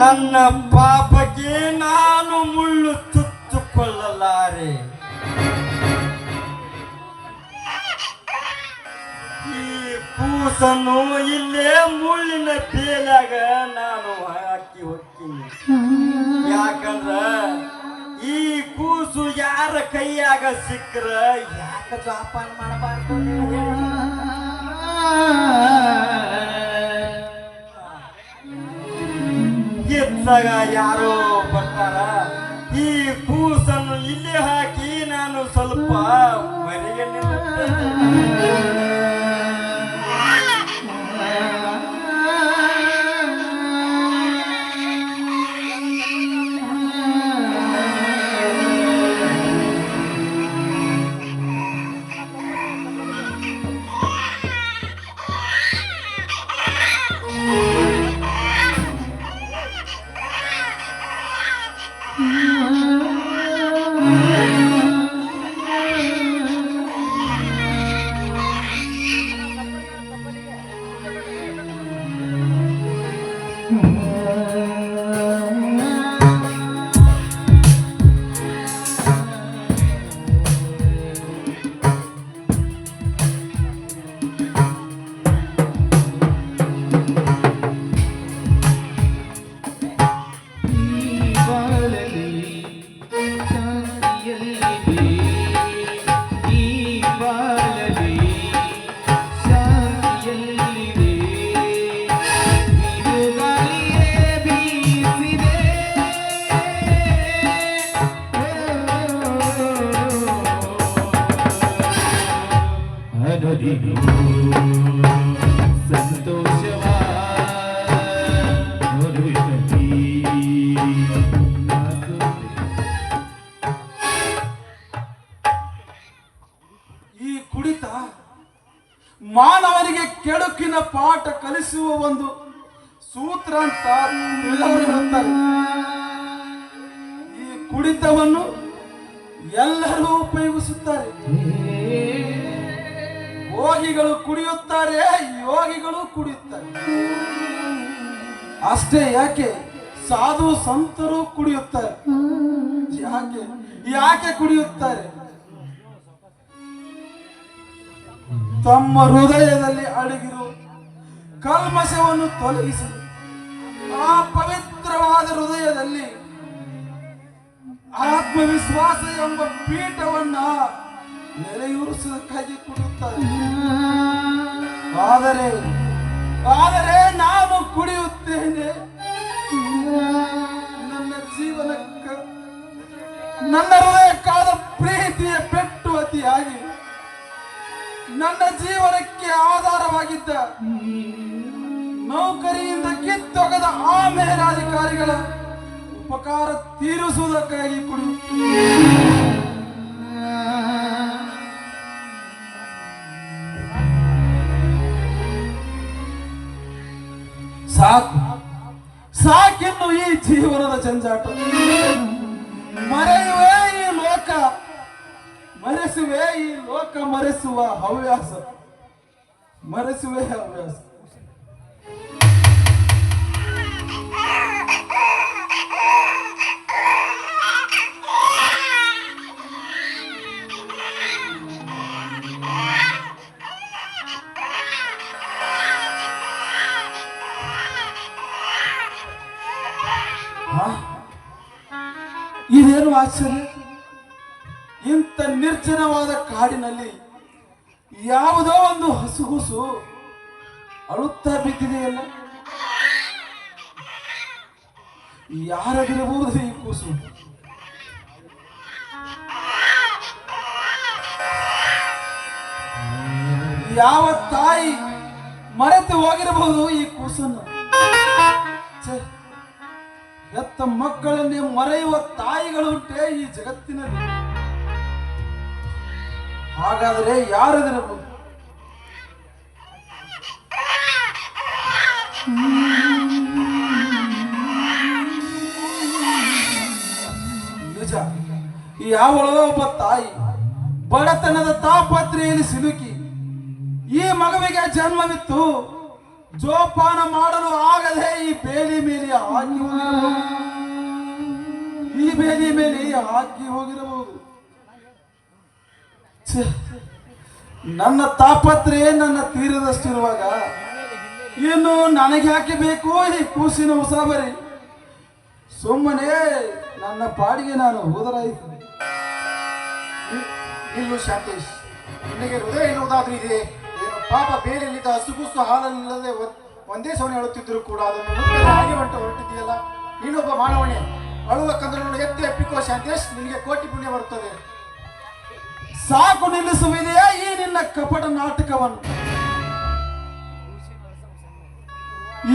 ನನ್ನ ಪಾಪಕ್ಕೆ ನಾನು ಮುಳ್ಳು ಚುಚ್ಚಿಕೊಳ್ಳಲಾರೆ ಈ ಕೂಸನ್ನು ಇಲ್ಲೇ ಮುಳ್ಳಿನ ಬೇಲಾಗ ನಾನು ಹಾಕಿ ಹೋಗ್ತೀನಿ ಯಾಕಂದ್ರ ಈ ಕೂಸು ಯಾರ ಕೈಯಾಗ ಸಿಕ್ಕ್ರ ಯಾಕ ಜೋಪಾನ ಮಾಡಬಾರ್ದು ನೀವು ಯಾರು ಬರ್ತಾರ ಈ ಕೂಸನ್ನು ಇಲ್ಲಿ ಹಾಕಿ ನಾನು ಸ್ವಲ್ಪ ಮನೆಯಲ್ಲಿ. ಯಾಕೆ ಕುಡಿಯುತ್ತಾರೆ. ತಮ್ಮ ಹೃದಯದಲ್ಲಿ ಅಡಗಿರು, ಕಲ್ಮಶವನ್ನು ತೊಲಗಿಸಿ ಆ ಪವಿತ್ರವಾದ ಹೃದಯದಲ್ಲಿ ಆತ್ಮವಿಶ್ವಾಸ ಎಂಬ ಪೀಠವನ್ನ ನೆಲೆಯೂರಿಸುವುದಕ್ಕಾಗಿ ಕುಡಿಯುತ್ತಾರೆ. ಆದರೆ ಆದರೆ ನಾನು ಕುಡಿಯುತ್ತೇನೆ. ನನ್ನ ಜೀವನಕ್ಕ, ನನ್ನ ಹೃದಯಕ್ಕಾದ ಪ್ರೀತಿಯ ಪೆಟ್ಟು ಅತಿಯಾಗಿ ನನ್ನ ಜೀವನಕ್ಕೆ ಆಧಾರವಾಗಿದ್ದ ನೌಕರಿಯಿಂದ ಕಿತ್ತೊಗೆದ ಆ ಮೇಲಾಧಿಕಾರಿಗಳ ಉಪಕಾರ ತೀರಿಸುವುದಕ್ಕಾಗಿ ಕೊಡು. ಸಾಕು. ಸಾಕಿನ್ನು ಈ ಜೀವನದ ಜಂಜಾಟ. ಮರೆಯುವೆ ಮರೆಸುವೆ ಈ ಲೋಕ ಮರೆಸುವ ಹವ್ಯಾಸ ಮರೆಸುವೆ ಹವ್ಯಾಸ ಹಾ? ಇದೇನು ಆಶ್ಚರ್ಯ ಇಂಥ ನಿರ್ಜನವಾದ ಕಾಡಿನಲ್ಲಿ ಯಾವುದೋ ಒಂದು ಹಸುಗುಸು ಅಳುತ್ತಾ ಬಿದ್ದಿದೆಯಲ್ಲ? ಯಾರಾಗಿರಬಹುದು ಈ ಕೂಸು? ಯಾವ ತಾಯಿ ಮರೆತು ಹೋಗಿರಬಹುದು ಈ ಕೂಸನ್ನು? ಎತ್ತ ಮಕ್ಕಳನ್ನೇ ಮರೆಯುವ ತಾಯಿಗಳುಂಟೆ ಈ ಜಗತ್ತಿನಲ್ಲಿ. ಹಾಗಾದರೆ ಯಾರದಿರಬಹುದು ನಿಜ. ಯಾವಳೋ ಒಬ್ಬ ತಾಯಿ, ಬಡತನದ ತಾಪತ್ರೆಯಲ್ಲಿ ಸಿಲುಕಿ, ಈ ಮಗುವಿಗೆ ಜನ್ಮವಿತ್ತು. ಜೋಪಾನ ಮಾಡಲು ಆಗದೆ ಈ ಬೇಲಿ ಮೇಲೆ ಹಾಕಿ ಹೋಗಿರಬಹುದು. ಈ ಬೇಲಿ ಮೇಲೆ ಹಾಕಿ ಹೋಗಿರಬಹುದು. ನನ್ನ ತಾಪತ್ರೆ ನನ್ನ ತೀರದಷ್ಟಿರುವಾಗ ಇನ್ನು ನನಗೆ ಯಾಕೆ ಬೇಕು ಈ ಕೂಸಿನ ಉಸಾಬರಿ? ಸುಮ್ಮನೆ ನನ್ನ ಪಾಡಿಗೆ ನಾನು ಹೋದರಾಯಿತು. ನಿಲ್ಲು ಶಾಂತೇಶ್, ನಿನಗೆ ಹೃದಯ ಇರುವುದಾದ್ರೂ ಇದೆ ಏನು ಪಾಪ ಬೇರೆಯಲ್ಲಿದ್ದ ಹಸುಗುಸು ಹಾಲಲ್ಲಿಲ್ಲದೆ ಒಂದೇ ಸವನೆ ಹೇಳುತ್ತಿದ್ದರೂ ಕೂಡ ಅದನ್ನು ಹಾಗೆ ಹೊಂಟು ಹೊರಟಿದೆಯಲ್ಲ ನೀನೊಬ್ಬ ಮಾನವನೇ, ಅಳುವ ಕಂದನನ್ನು ಎತ್ತಿ ಅಪ್ಪಿಕೋ ಶಾಂತೇಶ್, ನಿನಗೆ ಕೋಟಿ ಪುಣ್ಯ ಬರುತ್ತದೆ. ಸಾಕು ನಿಲ್ಲಿಸುವಿದೆಯಾ ಈ ನಿನ್ನ ಕಪಟ ನಾಟಕವನ್ನು?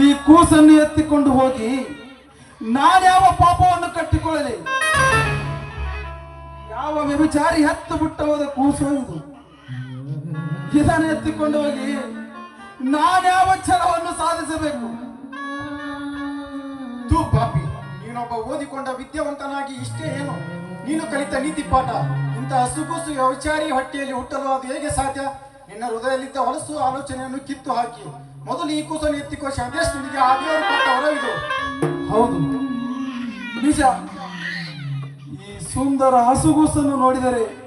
ಈ ಕೂಸನ್ನು ಎತ್ತಿಕೊಂಡು ಹೋಗಿ ನಾನ್ಯಾವ ಪಾಪವನ್ನು ಕಟ್ಟಿಕೊಳ್ಳಲಿ? ಯಾವ ವ್ಯಭಿಚಾರಿ ಹತ್ತು ಬಿಟ್ಟು ಹೋದ ಕೂಸು ಇದು? ಇದನ್ನು ಎತ್ತಿಕೊಂಡು ಹೋಗಿ ನಾನ್ಯಾವ ಛಲವನ್ನು ಸಾಧಿಸಬೇಕು? ಪಾಪಿ, ನೀನೊಬ್ಬ ಓದಿಕೊಂಡ ವಿದ್ಯಾವಂತನಾಗಿ ಇಷ್ಟೇ ಏನು? ನೀನು ಕಲಿತ ನೀತಿ ಪಾಠ. ಇಂಥ ಹಸುಗುಸು ವ್ಯವಚಾರಿ ಹೊಟ್ಟೆಯಲ್ಲಿ ಹುಟ್ಟಲು ಅದು ಹೇಗೆ ಸಾಧ್ಯ? ನಿನ್ನ ಹೃದಯದಲ್ಲಿದ್ದ ಹೊಲಸು ಆಲೋಚನೆಯನ್ನು ಕಿತ್ತು ಹಾಕಿ. ಮೊದಲು ಈ ಕೂಸನ್ನು ಎತ್ತಿಕೋ. ಸಂದೇಶ ನಿನಗೆ ಇದು ಹೌದು. ನಿಜ. ಈ ಸುಂದರ ಹಸುಗೂಸನ್ನು ನೋಡಿದರೆ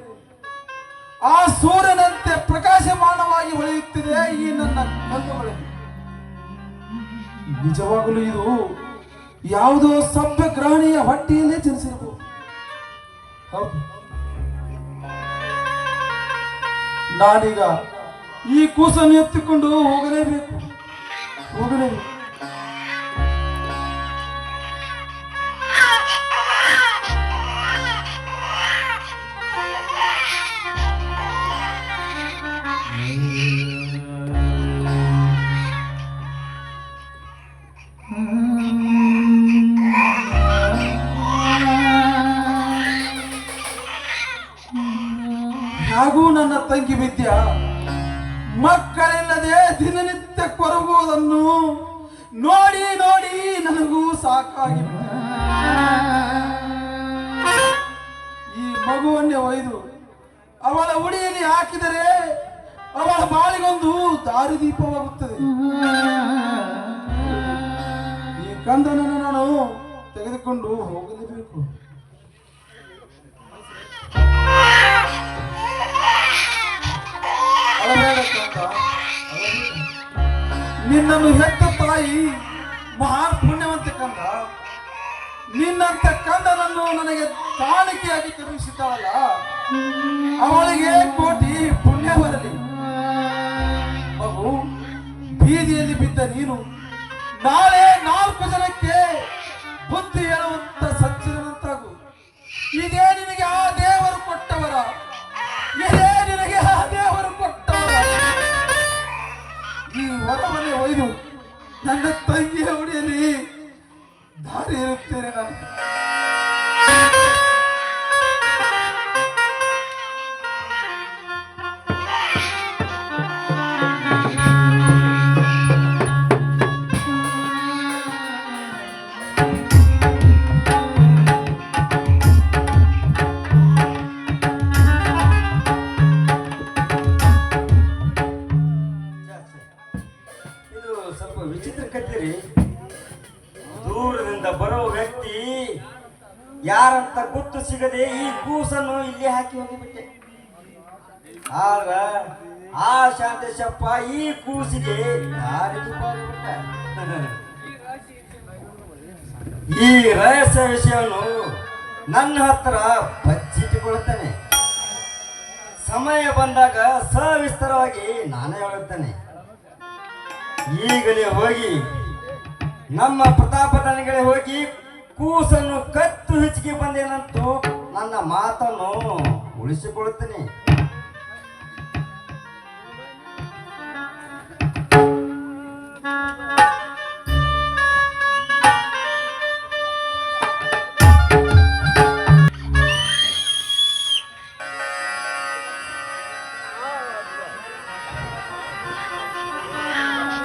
ಆ ಸೂರ್ಯನಂತೆ ಪ್ರಕಾಶಮಾನವಾಗಿ ಹೊಳೆಯುತ್ತಿದೆ ಈ ನನ್ನ ಕಣ್ಣುಗಳಲ್ಲಿ ನಿಜವಾಗಲೂ ಇದು ಯಾವುದೋ ಸಭ್ಯ ಗ್ರಹಣಿಯ ಹೊಟ್ಟೆಯಲ್ಲೇ ಜನಿಸಿರಬಹುದು. ಹೌದು. ನಾನೀಗ ಈ ಕೂಸನ್ನು ಎತ್ತಿಕೊಂಡು ಹೋಗಲೇಬೇಕು. ಹೋಗಲೇಬೇಕು. ಹಾಗೂ ನನ್ನ ತಂಗಿ ವಿದ್ಯಾ, ಮಕ್ಕಳಿಲ್ಲದೆ ದಿನನಿತ್ಯ ಕೊರಗುವುದನ್ನು ನೋಡಿ ನೋಡಿ ನನಗೂ ಸಾಕಾಗಿ ಈ ಮಗುವನ್ನೇ ಒಯ್ದು ಅವಳ ಉಡಿಯಲ್ಲಿ ಹಾಕಿದರೆ ಅವಳ ಬಾಳಿಗೊಂದು ದಾರಿದೀಪವಾಗುತ್ತದೆ. ಈ ಕಂದನನ್ನು ನಾನು ತೆಗೆದುಕೊಂಡು ಹೋಗಲೇಬೇಕು. ನಿನ್ನನ್ನು ಹೆತ್ತ ತಾಯಿ ಮಹಾನ್ ಪುಣ್ಯವಂತ ಕಂದ ನಿನ್ನಂತ ಕಂದನನ್ನು ನನಗೆ ಕಾಣಿಕೆಯಾಗಿ ಕರುಣಿಸಿದ್ದಾಳಲ್ಲ. ಅವಳಿಗೆ ಕೋಟಿ ಪುಣ್ಯ ಬರಲಿ. ಮಗು, ಬೀದಿಯಲ್ಲಿ ಬಿದ್ದ ನೀನು ನಾಳೆ ನಾಲ್ಕು ಜನಕ್ಕೆ ಬುದ್ಧಿ ಹೇಳುವಂತ ಸಜ್ಜನಂತಾಗು ಇದೇ ನನ್ನ ತಂಗಿಯ ಹೊಡೆಯಲಿ ದಾರಿ ಇರುತ್ತೇನೆ ನಾನು. ಸಿಗದೆ ಈ ಕೂಸನ್ನು ಇಲ್ಲಿ ಹಾಕಿ ಹೋಗಿಬಿಟ್ಟೆ. ಆಗ ಆ ಶಾಂತೇಶಪ್ಪ ಈ ಕೂಸಿಗೆ. ಈ ರಹಸ್ಯ ವಿಷಯವನ್ನು ನನ್ನ ಹತ್ರ ಬಚ್ಚಿಟ್ಟುಕೊಳ್ಳುತ್ತೇನೆ ಸಮಯ ಬಂದಾಗ ಸವಿಸ್ತಾರವಾಗಿ ನಾನೇ ಹೇಳುತ್ತೇನೆ. ಈಗಲೇ ಹೋಗಿ ನಮ್ಮ ಪ್ರತಾಪದನಿಗಳೇ ಹೋಗಿ ಕೂಸನ್ನು ಕತ್ತು ಹೆಚ್ಚಿಗೆ ಬಂದೇನಂತೂ ನನ್ನ ಮಾತನ್ನು ಉಳಿಸಿಕೊಳ್ಳುತ್ತೇನೆ.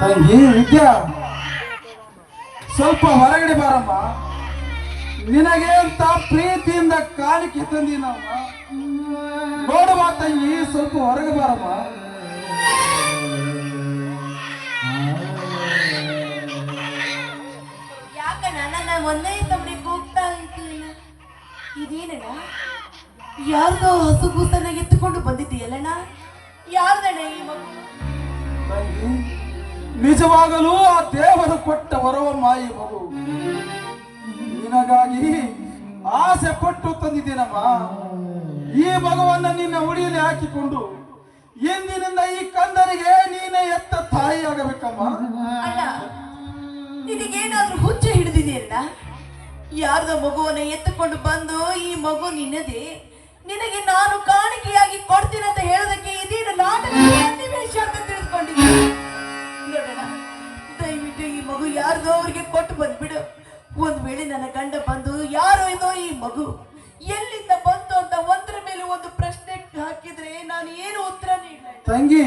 ತಂಗಿ ವಿದ್ಯಾ ಸ್ವಲ್ಪ ಹೊರಗಡೆ ಬಾರಮ್ಮ. ನಿನಗೆ ಅಂತ ಪ್ರೀತಿಯಿಂದ ಕಾಣಿಕೆ ನಾವ? ನೋಡುವ ತಂಗಿ ಸ್ವಲ್ಪ ಹೊರಗೆ ಬಾರಮ್ಮ. ಒಂದೇ ತಮ್ಮನೆ ಕೂಗ್ತಾ ಇದ್ದೀಯಲ್ಲ? ಇದೇನಣ್ಣ? ಯಾರ್ದೋ ಹಸು ಕೂಸನ್ನ ಎತ್ತುಕೊಂಡು ಬಂದಿದ್ದೀಯಲ್ಲಣ್ಣ? ಯಾರ್ದಣ್ಣ ಈ ಮಗು? ನಿಜವಾಗಲೂ ಆ ದೇವರು ಕೊಟ್ಟ ವರವಮ್ಮ ಈ ಮಗು ನಿನಗಾಗಿ ಆಸೆ ಪಟ್ಟು ತಂದಿದ್ದೇನಮ್ಮ. ಈ ಮಗುವನ್ನ ನಿನ್ನ ಉಡಿಯಲ್ಲಿ ಹಾಕಿಕೊಂಡು ಎಂದಿನಿಂದ ಈ ಕಂದರಿಗೆ ನೀನೇ ಎತ್ತ ತಾಯಿ ಆಗಬೇಕಮ್ಮ. ನಿನಗೇನಾದ್ರೂ ಹುಚ್ಚು ಹಿಡಿದಿದೆಯಲ್ಲ ಯಾರ್ದೋ ಮಗುವನ್ನ ಎತ್ತುಕೊಂಡು ಬಂದು ಈ ಮಗು ನಿನ್ನದೇ? ನಿನಗೆ ನಾನು ಕಾಣಿಕೆಯಾಗಿ ಕೊಡ್ತೀನಿ ಅಂತ ಹೇಳೋದಕ್ಕೆ ಇದೇನು ನಾಟಕ ಅಂತ ತಿಳಿದುಕೊಂಡಿದ್ದೀನಿ ನೋಡೋಣ ದಯವಿಟ್ಟು ಈ ಮಗು ಯಾರ್ದೋ ಅವ್ರಿಗೆ ವೇಳೆ ನನ್ನ ಗಂಡ ಬಂದು, ಯಾರು ಇದೋ ಈ ಮಗು? ಎಲ್ಲಿಂದ ಬಂತು ಅಂತ ಒಂದ್ರ ಮೇಲೆ ಒಂದು ಪ್ರಶ್ನೆ ಹಾಕಿದ್ರೆ ನಾನು ಏನು ಉತ್ತರ ನೀಡ ತಂಗಿ,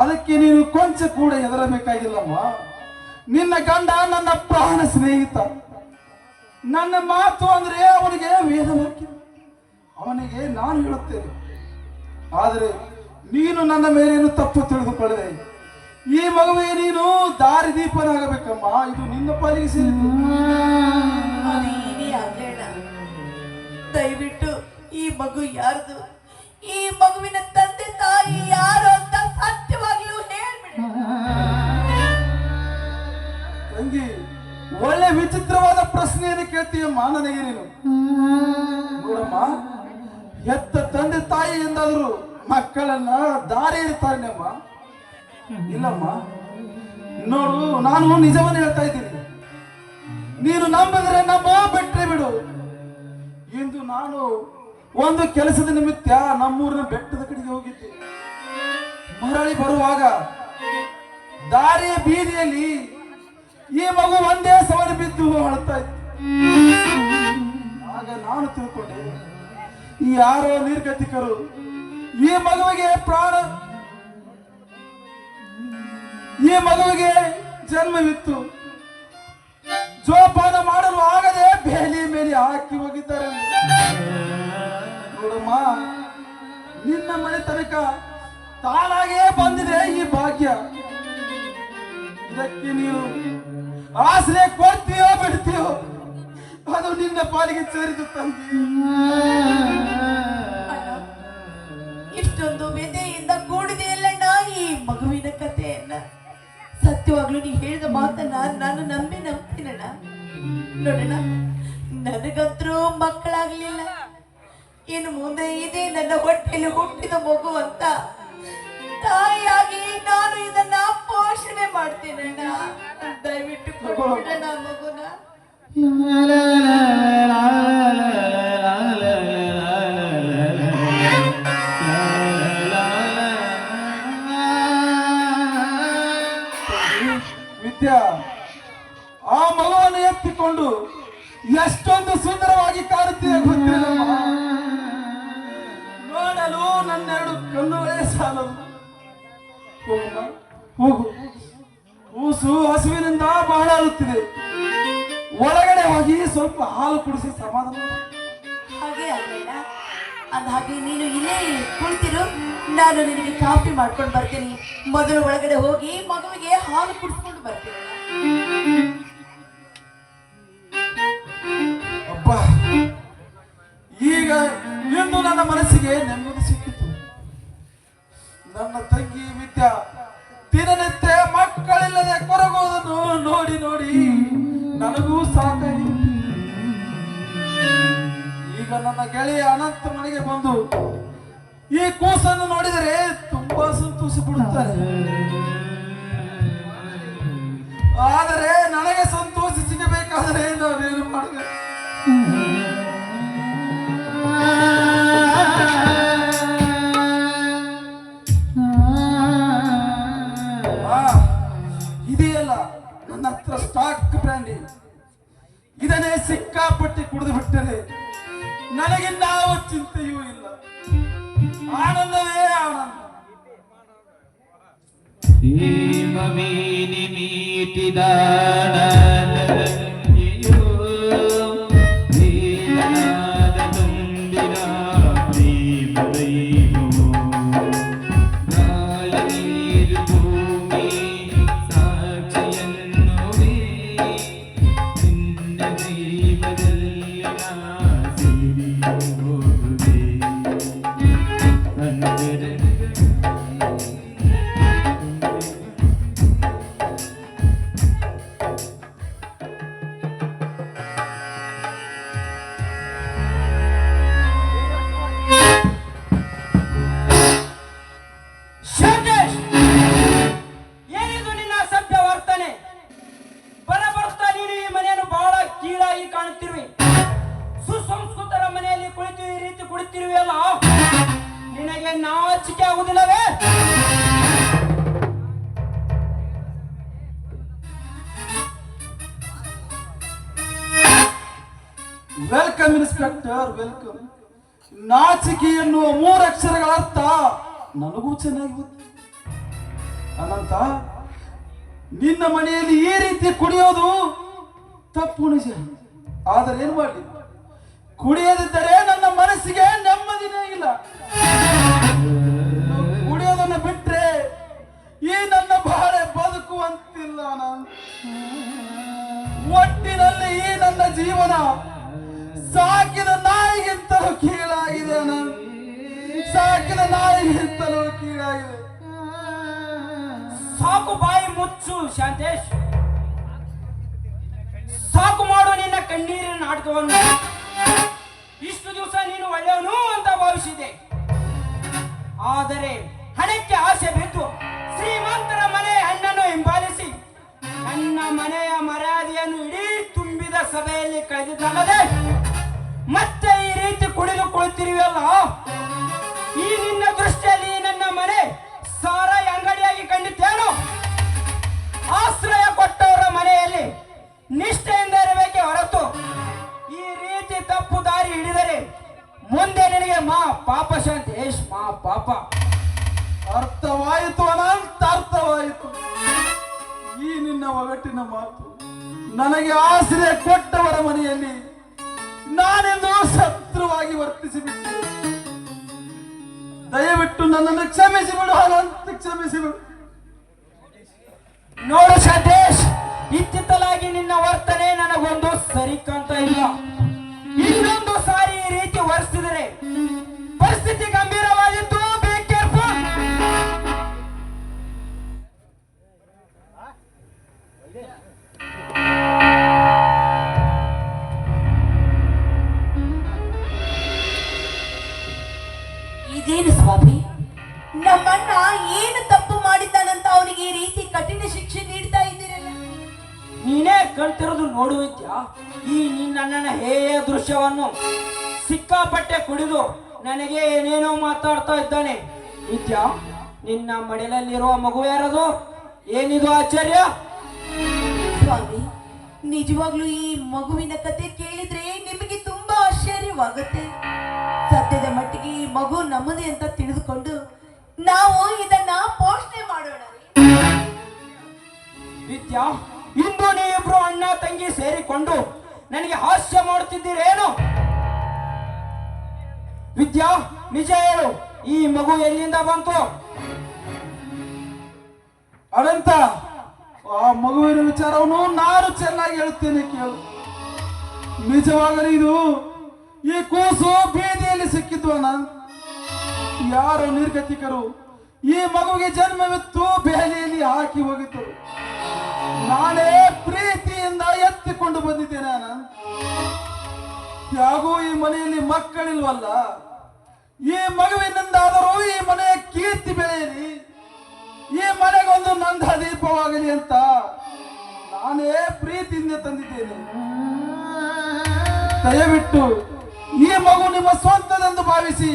ಅದಕ್ಕೆ ನೀನು ಕೊಂಚ ಕೂಡ ಹೆದರಬೇಕಾಗಿಲ್ಲಮ್ಮ. ನಿನ್ನ ಗಂಡ ನನ್ನ ಪ್ರಾಣ ಸ್ನೇಹಿತ. ನನ್ನ ಮಾತು ಅಂದ್ರೆ ಅವನಿಗೆ ವೇದವಾಕ್ಯ ಅವನಿಗೆ ನಾನು ಹೇಳುತ್ತೇನೆ. ಆದರೆ ನೀನು ನನ್ನ ಮೇಲೇನು ತಪ್ಪು ತಿಳಿದುಕೊಳ್ಳದೆ ಈ ಮಗುವಿಗೆ ನೀನು ದಾರಿದೀಪನಾಗಬೇಕಮ್ಮ ಇದು ನಿನ್ನ ಪಾಲಿಗೆ ಸೇರಿದ್ದು. ದಯವಿಟ್ಟು ಈ ಮಗು ಯಾರ್ದು? ಈ ಮಗುವಿನ ತಂದೆ ತಾಯಿ ಯಾರು ಅಂತ ಸತ್ಯವಾಗ್ಲೂ ಹೇಳ್ಬಿಡಿ. ತಂಗಿ ಒಳ್ಳೆ ವಿಚಿತ್ರವಾದ ಪ್ರಶ್ನೆಯನ್ನು ಕೇಳ್ತೀಯಮ್ಮ ನನಗೆ ನೀನು. ನೋಡಮ್ಮ ಎತ್ತ ತಂದೆ ತಾಯಿ ಎಂದಾದ್ರು ಮಕ್ಕಳನ್ನ ದಾರಿ ಇರ್ತಾರಮ್ಮ ಇಲ್ಲಮ್ಮ. ನೋಡು, ನಾನು ನಿಜವನ್ನು ಹೇಳ್ತಾ ಇದ್ದೀನಿ. ನೀನು ನಂಬಿದ್ರೆ ನಮ್ಮ ಬಿಟ್ರೆ ಬಿಡು. ಇಂದು ನಾನು ಒಂದು ಕೆಲಸದ ನಿಮಿತ್ತ ನಮ್ಮೂರಿನ ಬೆಟ್ಟದ ಕಡೆಗೆ ಹೋಗಿದ್ದೆ. ಮರಳಿ ಬರುವಾಗ ದಾರಿಯ ಬೀದಿಯಲ್ಲಿ ಈ ಮಗು ಒಂದೇ ಸವರಿ ಬಿದ್ದು ಅಳ್ತಾ ಇತ್ತು. ಆಗ ನಾನು ತಿಳ್ಕೊಂಡೆ, ಈ ಯಾರೋ ನಿರ್ಗತಿಕರು ಈ ಮಗುವಿಗೆ ಪ್ರಾಣ ಈ ಮಗುವಿಗೆ ಜನ್ಮವಿತ್ತು. ಜೋಪಾನ ಮಾಡಲು ಆಗದೆ ಬೇಲಿ ಮೇಲೆ ಹಾಕಿ ಹೋಗಿದ್ದಾರೆ. ನೋಡಮ್ಮ ನಿನ್ನ ಮನೆ ತನಕ ತಾನಾಗೇ ಬಂದಿದೆ ಈ ಭಾಗ್ಯ. ಇದಕ್ಕೆ ನೀವು ಆಸರೆ ಕೊಡ್ತೀಯೋ ಬಿಡ್ತೀಯೋ ಅದು ನಿನ್ನ ಪಾಲಿಗೆ ಸೇರಿದು ತಂಗಿ ಅಣ್ಣ, ಇಷ್ಟೊಂದು ವ್ಯದೆಯಿಂದ ಕೂಡಿದೆಯಲ್ಲಣ್ಣ ಈ ಮಗುವಿನ ಕಥೆಯನ್ನ. ಸತ್ಯವಾಗ್ಲೂ ನೀ ಹೇಳಿದ ಮಾತನ್ನ ನಾನು ನಂಬಿ ನಂಬ್ತೀನಣ್ಣ. ನೋಡೋಣ ನನಗಂತರೂ ಮಕ್ಕಳಾಗ್ಲಿಲ್ಲ. ಇನ್ನು ಮುಂದೆ ಇದೆ ನನ್ನ ಹೊಟ್ಟೆಯಲ್ಲಿ ಹುಟ್ಟಿದ ಮಗು ಅಂತ. ತಾಯಿಯಾಗಿ ನಾನು ಇದನ್ನ ಪೋಷಣೆ ಮಾಡ್ತೀನಣ್ಣ. ದಯವಿಟ್ಟು ಕೊಡೋಣ ಮಗುನ. ಎತ್ತಿಕೊಂಡು ಎಷ್ಟೊಂದು ಸುಂದರವಾಗಿ ಕಾಣುತ್ತಿದೆ ಗೊತ್ತಿಲ್ಲ ನೋಡಲು ನನ್ನೆರಡು ಕಣ್ಣುಗಳೇ ಹೋಗಮ್ಮ, ಹೋಗು. ಕೂಸು ಹಸುವಿನಿಂದ ಬಹಳ ಅಳುತ್ತಿದೆ ಒಳಗಡೆ ಹೋಗಿ ಸ್ವಲ್ಪ ಹಾಲು ಕುಡಿಸಿ ಸಮಾಧಾನ. ಹಾಗೆ ಅದಾಗಿ ನೀನು ಇಲ್ಲೇ ಕುಳಿತಿರು. ನಾನು ನಿನಗೆ ಕಾಫಿ ಮಾಡ್ಕೊಂಡು ಬರ್ತೀನಿ. ಮೊದಲು ಒಳಗಡೆ ಹೋಗಿ ಮಗುವಿಗೆ ಹಾಲು ಕುಡಿಸ್ಕೊಂಡು ಬರ್ತೀನಿ. ಈಗ ನನ್ನ ಮನಸ್ಸಿಗೆ ನೆಮ್ಮದಿ ಸಿಕ್ಕಿತು. ನನ್ನ ತಂಗಿ ವಿದ್ಯಾ, ದಿನನಿತ್ಯ ಮಕ್ಕಳಿಲ್ಲದೆ ಕೊರಗುವುದನ್ನು ನೋಡಿ ನೋಡಿ ನನಗೂ ಸಾಕಾಗಿ ಈಗ ನನ್ನ ಗೆಳೆಯ ಅನಂತ ಮನೆಗೆ ಬಂದು ಈ ಕೂಸನ್ನು ನೋಡಿದರೆ ಅನಂತ, ನಿನ್ನ ಮನೆಯಲ್ಲಿ ಈ ರೀತಿ ಕುಡಿಯೋದು ತಪ್ಪು ನಿಜ. ಆದರೆ ಏನ್ ಮಾಡಲಿ? ಕುಡಿಯದಿದ್ದರೆ ನನ್ನ ಮನಸ್ಸಿಗೆ ನೆಮ್ಮದಿನೇ ಇಲ್ಲ. ಕುಡಿಯೋದನ್ನ ಬಿಟ್ರೆ ಈ ನನ್ನ ಬಾಳೆ ಬದುಕುವಂತಿಲ್ಲ ನಾನು ಒಟ್ಟಿನಲ್ಲಿ ಈ ನನ್ನ ಜೀವನ ಸಾಕಿದ ನಾಯಿಗಿಂತಲೂ ಕೀಳಾಗಿದೆ ನಾನು ಸಾಕಿದ ನಾಯಿಗಿಂತಲೂ ಕೀಳಾಗಿದೆ. ಸಾಕು ಬಾಯಿ ಮುಚ್ಚು ಶಾಂತೇಶ್. ಸಾಕು ಮಾಡು ನಿನ್ನ ಕಣ್ಣೀರಿನ ನಾಟಕವನ್ನು. ಇಷ್ಟು ದಿವಸ ನೀನು ಒಳ್ಳೆಯವನು ಅಂತ ಭಾವಿಸಿದೆ. ಆದರೆ ಹಣಕ್ಕೆ ಆಸೆ ಬಿದ್ದು ಶ್ರೀಮಂತರ ಮನೆ ಹಣ್ಣನ್ನು ಹಿಂಬಾಲಿಸಿ ನನ್ನ ಮನೆಯ ಮರ್ಯಾದೆಯನ್ನು ಇಡೀ ತುಂಬಿದ ಸಭೆಯಲ್ಲಿ ಕಳೆದಿದ್ದಲ್ಲದೆ ಮತ್ತೆ ಈ ರೀತಿ ಕುಡಿದು ಈ ನಿನ್ನ ಹಿಡಿದರೆ ಮುಂದೆ ನಿನಗೆ ಮಾ ಪಾಪ ಶಾಂತೇಶ್ ಮಾ ಪಾಪ. ಅರ್ಥವಾಯಿತು ಅನಂತ ಅರ್ಥವಾಯಿತು. ಈ ನಿನ್ನ ಒಗಟ್ಟಿನ ಮಾತು ನನಗೆ ಆಶ್ರಯ ಕೊಟ್ಟವರ ಮನೆಯಲ್ಲಿ ನಾನೆಂದು ಶತ್ರುವಾಗಿ ವರ್ತಿಸಿಬಿಟ್ಟೆ. ದಯವಿಟ್ಟು ನನ್ನನ್ನು ಕ್ಷಮಿಸಿಬಿಡು ಅನಂತ ಕ್ಷಮಿಸಿಬಿಡು. ನೋಡು ಸತೇಶ್ ಇತ್ತಿತ್ತಲಾಗಿ ನಿನ್ನ ವರ್ತನೆ ನನಗೊಂದು ಸರಿ ಕಾಣ್ತಾ ಇಲ್ಲ. ಇನ್ನೊಂದು ಸಾರಿ ಈ ರೀತಿ ವರ್ತಿಸಿದರೆ ಪರಿಸ್ಥಿತಿ ಗಂಭೀರವಾಗಿತ್ತು. ಕೇರ್ಫುಲ್ ಇದೇನು ಸ್ವಾಮಿ? ನಮ್ಮಣ್ಣ ಏನು ತಪ್ಪು ಮಾಡಿದ್ದಾನಂತ ಅವನಿಗೆ ಈ ರೀತಿ ಕಠಿಣ ಶಿಕ್ಷೆ ನೀಡ್ತಾ ಇದ್ದೀರಲ್ಲ? ನೀನೇ ಕಣ್ತಿರೋದು ನೋಡುವಂತ್ಯ ಈ ನಿನ್ನ ಹೇಯ ದೃಶ್ಯವನ್ನು ಸಿಕ್ಕಾಪಟ್ಟೆ ಕುಡಿದು ನನಗೆ ಏನೇನೋ ಮಾತಾಡ್ತಾ ಇದ್ದಾನೆ. ನಿತ್ಯ ನಿನ್ನ ಮಡಿಲಲ್ಲಿರುವ ಮಗು ಯಾರದು? ಏನಿದು ಆಚಾರ್ಯ ಸ್ವಾಮಿ ನಿಜವಾಗ್ಲೂ ಈ ಮಗುವಿನ ಕತೆ ಕೇಳಿದ್ರೆ ನಿಮಗೆ ತುಂಬಾ ಆಶ್ಚರ್ಯವಾಗುತ್ತೆ. ಸತ್ಯದ ಮಟ್ಟಿಗೆ ಈ ಮಗು ನಮ್ಮದೇ ಅಂತ ತಿಳಿದುಕೊಂಡು ನಾವು ಇದನ್ನ ಪೋಷಣೆ ಮಾಡೋಣ ನಿತ್ಯ ವಿದ್ಯಾ ಇಂದು ನೀವಿಬ್ರು ಅಣ್ಣ ತಂಗಿ ಸೇರಿಕೊಂಡು ನನಗೆ ಹಾಸ್ಯ ಮಾಡುತ್ತಿದ್ದೀರೇನು? ವಿದ್ಯಾ, ನಿಜ ಹೇಳು. ಈ ಮಗು ಎಲ್ಲಿಂದ ಬಂತು? ಅನಂತ, ಆ ಮಗುವಿನ ವಿಚಾರವನ್ನು ನಾನು ಚೆನ್ನಾಗಿ ಹೇಳುತ್ತೇನೆ ಕೇಳು. ನಿಜವಾಗಲಿ ಇದು ಈ ಕೂಸು ಬೀದಿಯಲ್ಲಿ ಸಿಕ್ಕಿದ್ದು ನಾನು ಯಾರು ನಿರ್ಗತಿಕರು ಈ ಮಗುವಿಗೆ ಜನ್ಮವಿತ್ತು ಬೇಲಿಯಲ್ಲಿ ಹಾಕಿ ಹೋಗಿತ್ತು ನಾನೇ ಪ್ರೀತಿಯಿಂದ ಎತ್ತಿಕೊಂಡು ಬಂದಿದ್ದೇನೆ ನಾನು. ಯಾಗೂ ಈ ಮನೆಯಲ್ಲಿ ಮಕ್ಕಳಿಲ್ವಲ್ಲ? ಈ ಮಗುವಿನಿಂದಾದರೂ ಈ ಮನೆಯ ಕೀರ್ತಿ ಬೆಳೆಯಲಿ. ಈ ಮನೆಗೊಂದು ನಂದ ದೀಪವಾಗಲಿ ಅಂತ ನಾನೇ ಪ್ರೀತಿಯಿಂದ ತಂದಿದ್ದೇನೆ. ದಯವಿಟ್ಟು ಈ ಮಗು ನಿಮ್ಮ ಸ್ವಂತದೆಂದು ಭಾವಿಸಿ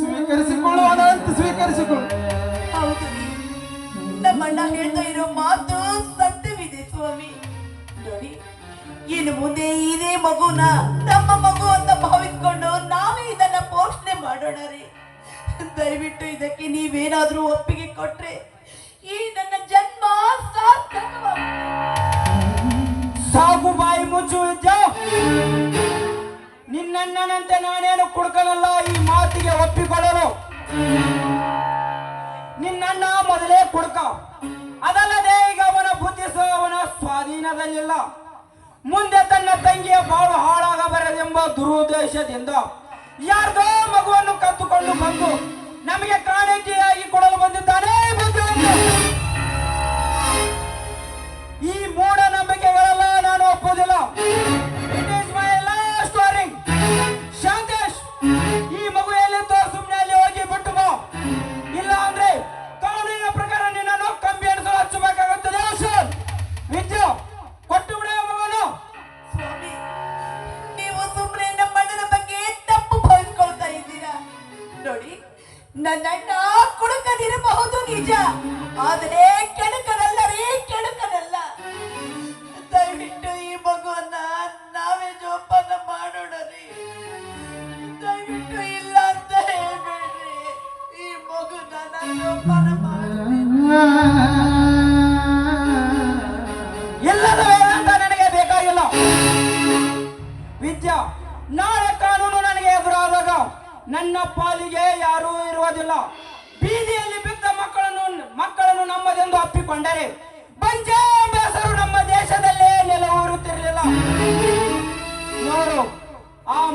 ಸ್ವೀಕರಿಸಿಕೊಳ್ಳುವ ಅಂತ ಸ್ವೀಕರಿಸಿಕೊಳ್ಳು. ನಮ್ಮಣ್ಣ ಹೇಳ್ತಾ ಇರೋ ಮಾತು ಇನ್ನು ಮುಂದೆ ಇದೇ ಮಗುನ ನಮ್ಮ ಮಗು ಅಂತ ಭಾವಿಸ್ಕೊಂಡು ನಾವೇ ಇದನ್ನ ಪೋಷಣೆ ಮಾಡೋಣ ರೀ. ದಯವಿಟ್ಟು ಇದಕ್ಕೆ ನೀವೇನಾದ್ರೂ ಒಪ್ಪಿಗೆ ಕೊಟ್ರೆ ಈ ನನ್ನ ಜನ್ಮ ಸಾಕು ಬಾಯಿ ಮುಚ್ಚು ನಿನ್ನಣ್ಣನಂತೆ ನಾನೇನು ಕುಡ್ಕನಲ್ಲ ಈ ಮಾತಿಗೆ ಒಪ್ಪಿಕೊಳ್ಳಲು. ನಿನ್ನಣ್ಣ ಮೊದಲೇ ಕುಡ್ಕ. ಅದಲ್ಲದೆ ಈಗ ಅವನ ಬುದ್ಧಿಸುವ ಸಹ ಅವನ ಸ್ವಾಧೀನದಲ್ಲಿಲ್ಲ. ಮುಂದೆ ತನ್ನ ತಂಗಿಯ ಬಾಳು ಹಾಳಾಗಬಾರದೆಂಬ ದುರುದ್ದೇಶದಿಂದ ಯಾರ್ದೋ ಮಗುವನ್ನು ಕತ್ತುಕೊಂಡು ಬಂದು ನಮಗೆ ಕಾಣಿಕೆಯಾಗಿ ಕೊಡಲು ಬಂದಿದ್ದಾನೆ ಈ ಮೂಢ ಈ ಮೂಢನಂಬಿಕೆಗಳೆಲ್ಲ, ನಾನು ಒಪ್ಪುವುದಿಲ್ಲ.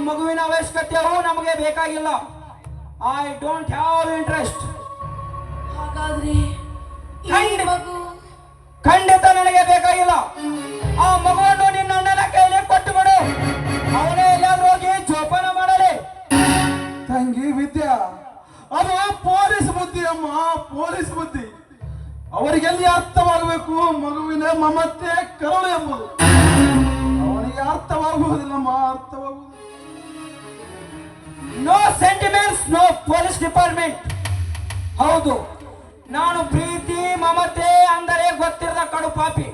ಮಗುವಿನ ಅವಶ್ಯಕತೆಯೂ ನಮಗೆ ಬೇಕಾಗಿಲ್ಲ. ಐ ಡೋಂಟ್ ಹ್ಯಾವ್ ಇಂಟ್ರೆಸ್ಟ್ ಹಾಗಾದ್ರೆ ಖಂಡಿತ ನನಗೆ ಬೇಕಾಗಿಲ್ಲ. ಆ ಮಗುವನ್ನು ನಿನ್ನ ಅಣ್ಣನ ಕೈಲಿ ಕೊಟ್ಟು ಬಿಡು. ಅವನೇ ಎಲ್ಲಾದ್ರೂ ಹೋಗಿ ಜೋಪಾನ ಮಾಡಲಿ. ತಂಗಿ ವಿದ್ಯಾ ಅದು ಪೊಲೀಸ್ ಬುದ್ಧಿ ಅಮ್ಮ ಪೊಲೀಸ್ ಬುದ್ಧಿ. ಅವರಿಗೆಲ್ಲಿ ಅರ್ಥವಾಗಬೇಕು? ಮಗುವಿನ ಮಮತೆ ಕರುಣೆ ಎಂಬುದು. ಅವನಿಗೆ ಅರ್ಥವಾಗುವುದಿಲ್ಲಮ್ಮ ಅರ್ಥವಾಗುವುದಿಲ್ಲ. No sentiments no police department ಹೌದು. ನಾನು ಪ್ರೀತಿ, ಮಮತೆ ಅಂದರೆ ಗೊತ್ತಿರದ ಕಡು ಪಾಪಿ.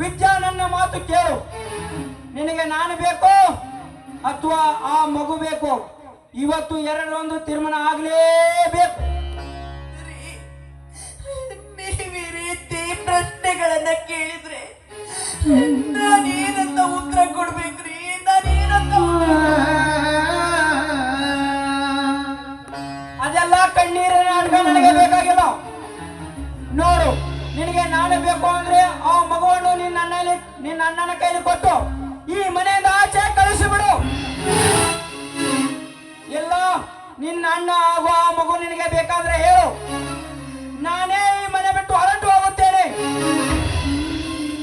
ವಿದ್ಯಾ, ನನ್ನ ಮಾತು ಕೇಳು. ನಿನಗೆ ನಾನು ಬೇಕು ಅಥವಾ ಆ ಮಗು ಬೇಕು? ಇವತ್ತು ಎರಡೊಂದು ತೀರ್ಮಾನ ಆಗಲೇಬೇಕು. ರೀತಿ ಪ್ರಶ್ನೆಗಳನ್ನ ಕೇಳಿದ್ರೆ ನಾನೇನಂತ ಉತ್ತರ ಕೊಡ್ಬೇಕ್ರಿ, ನಾನೇನಂತ ಕಣ್ಣೀರಿನ ನಾಟಕ ನನಗೆ ಬೇಕಾಗಿಲ್ಲ. ನೋಡು, ನಿನಗೆ ನಾನು ಬೇಕು ಅಂದ್ರೆ ಆ ಮಗುವನ್ನು ನಿನ್ನ ಅಣ್ಣನ ನಿನ್ನ ಅಣ್ಣನ ಕೈಲಿ ಕೊಟ್ಟು ಈ ಮನೆಯಿಂದ ಆಚೆ ಕಳಿಸಿಬಿಡು ಇಲ್ಲ ನಿನ್ನ ಅಣ್ಣ ಹಾಗೂ ಆ ಮಗು ನಿನಗೆ ಬೇಕಾದ್ರೆ ಹೇಳು. ನಾನೇ ಈ ಮನೆ ಬಿಟ್ಟು ಹೊರಟು ಹೋಗುತ್ತೇನೆ.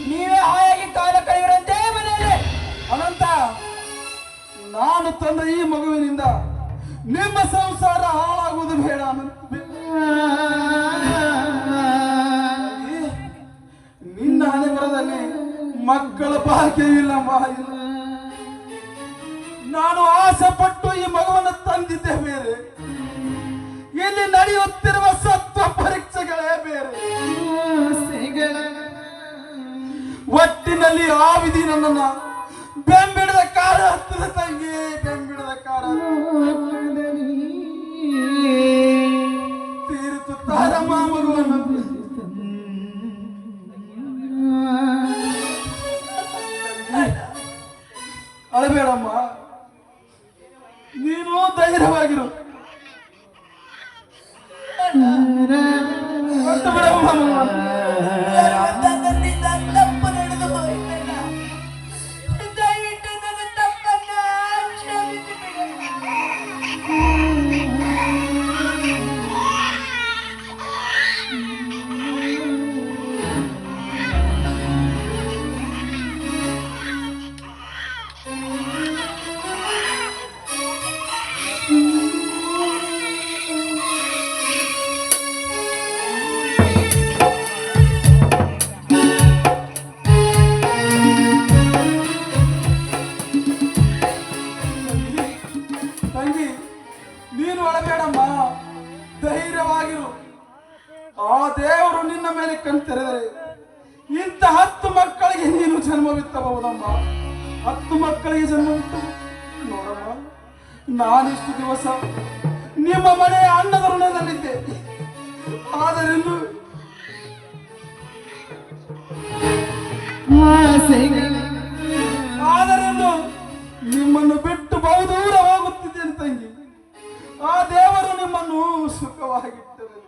ನೀವೇ ಹಾಯಾಗಿ ಕಾಲ ಕಳೆಯುವಂತೆ ಮನೆಯಲ್ಲಿ. ಅನಂತ, ನಾನು ತಂದ ಈ ಮಗುವಿನಿಂದ ನಿಮ್ಮ ಸಂಸಾರ ಹಾಳಾಗುವುದು ಬೇಡ. ನಿನ್ನ ಹಣೆ ಬರದಲ್ಲಿ ಮಕ್ಕಳ ಭಾಗ್ಯ ಇಲ್ಲ ನಾನು ಆಸೆ ಪಟ್ಟು ಈ ಮಗುವನ್ನು ತಂದಿದ್ದೆ ಬೇರೆ. ಇಲ್ಲಿ ನಡೆಯುತ್ತಿರುವ ಸತ್ವ ಪರೀಕ್ಷೆಗಳೇ ಬೇರೆ. ಒಟ್ಟಿನಲ್ಲಿ ಆ ವಿಧಿ ನನ್ನನ್ನ ಬೆಂಬಿಡದ ಕಾರ ಹತ್ತಿದ ತಂಗಿ, ಬೆಂಬಿಡದ ಕಾರ ತೀರಿತು ತಾರಮ್ಮ ಮಗುವನ್ನು ಅಳಬೇಡಮ್ಮ ನೀನು ಧೈರ್ಯವಾಗಿರು ಬಿಡಮ್ಮ ಸುಖವಾಗಿಟ್ಟರಲಿ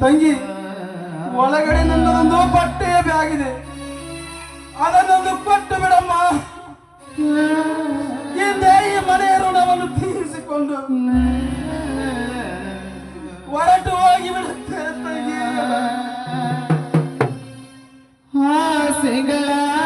ತಂಗಿ, ಒಳಗಡೆ ನನ್ನದೊಂದು ಬಟ್ಟೆಯ ಬ್ಯಾಗ್ ಇದೆ ಅದನ್ನೊಂದು ಕೊಟ್ಟು ಬಿಡಮ್ಮ. ಹಿಂದೆ ಈ ಮನೆಯ ಋಣವನ್ನು ತೀರಿಸಿಕೊಂಡು. ಹೊರಟು ಹೋಗಿ ಬಿಡುತ್ತೆ ತಂಗಿ. ಆಸೆಗಳ ಲೋಕದಲ್ಲಿ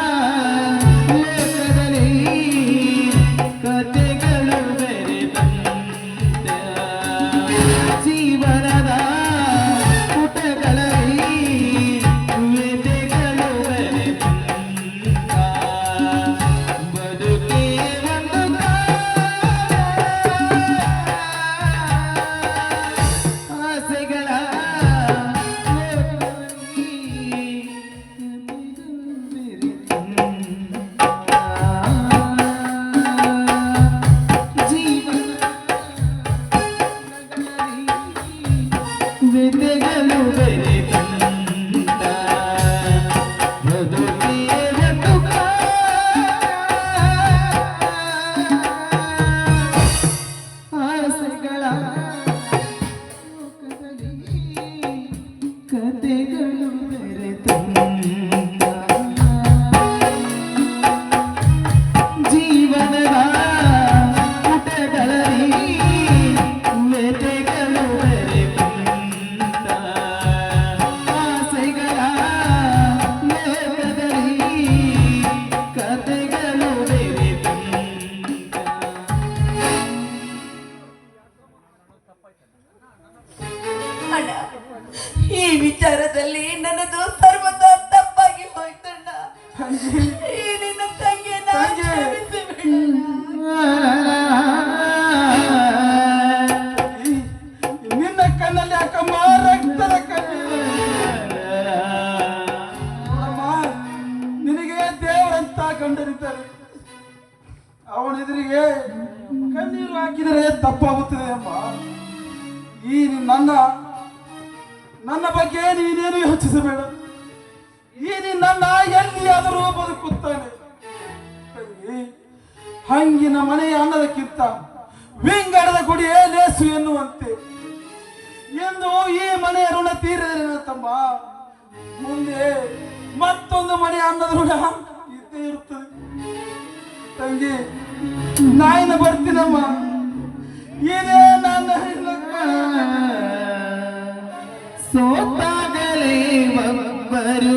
ಎಂದು ಈ ಮನೆಯ ಋಣ ತೀರಿದರೆ ತಮ್ಮ ಮುಂದೆ ಮತ್ತೊಂದು ಮನೆ ಅನ್ನದ ಋಣ ಇದ್ದೇ ಇರುತ್ತದೆ. ತಂಗಿ, ನಾಯಿನ ಬರ್ತೀನಮ್ಮ. ಇದೇ ನನ್ನ ಸೋತಾಗಲೇ ಒಬ್ಬರು